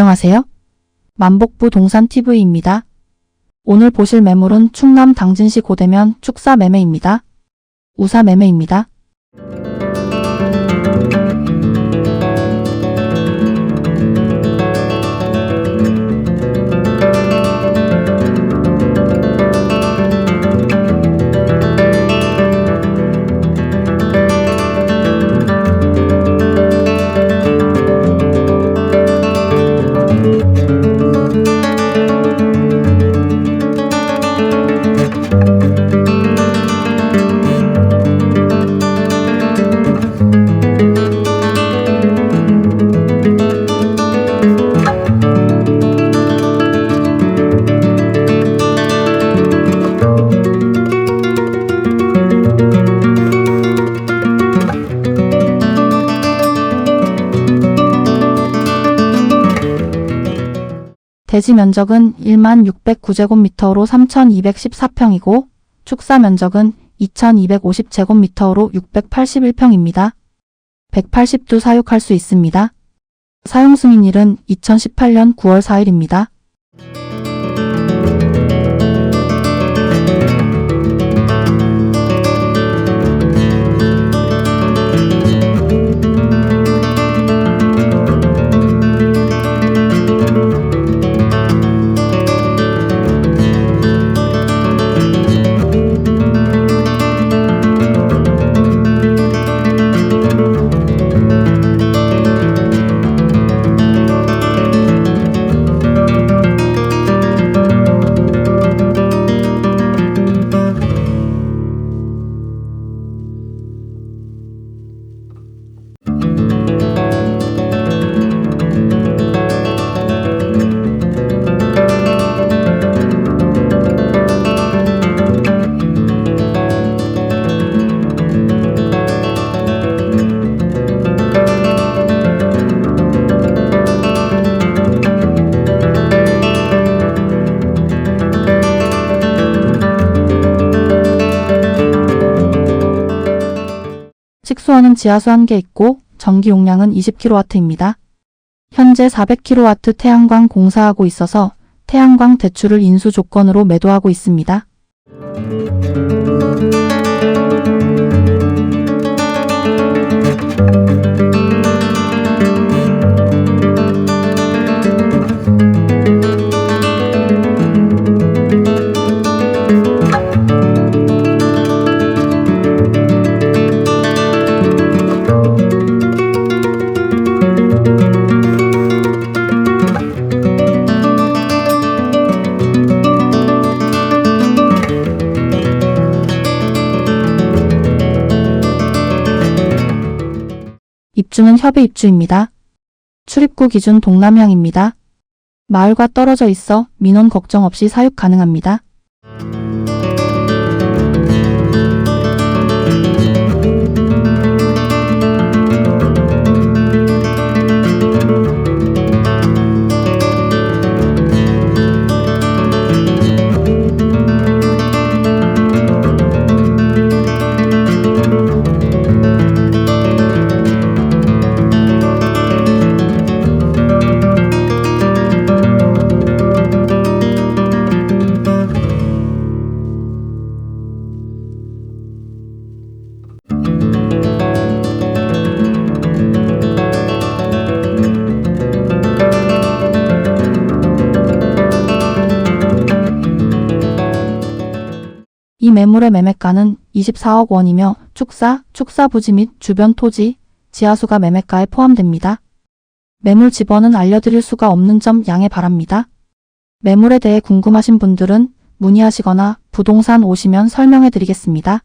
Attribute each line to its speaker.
Speaker 1: 안녕하세요. 만복부 동산TV입니다. 오늘 보실 매물은 충남 당진시 고대면 축사 매매입니다. 우사 매매입니다. 대지 면적은 1만 609제곱미터로 3,214평이고 축사 면적은 2,250제곱미터로 681평입니다. 180두 사육할 수 있습니다. 사용 승인일은 2018년 9월 4일입니다. 식수원은 지하수 1개 있고 전기 용량은 20kW입니다. 현재 400kW 태양광 공사하고 있어서 태양광 대출을 인수 조건으로 매도하고 있습니다. 입주는 협의 입주입니다. 출입구 기준 동남향입니다. 마을과 떨어져 있어 민원 걱정 없이 사육 가능합니다. 이 매물의 매매가는 24억 원이며 축사, 축사 부지 및 주변 토지, 지하수가 매매가에 포함됩니다. 매물 집원은 알려드릴 수가 없는 점 양해 바랍니다. 매물에 대해 궁금하신 분들은 문의하시거나 부동산 오시면 설명해 드리겠습니다.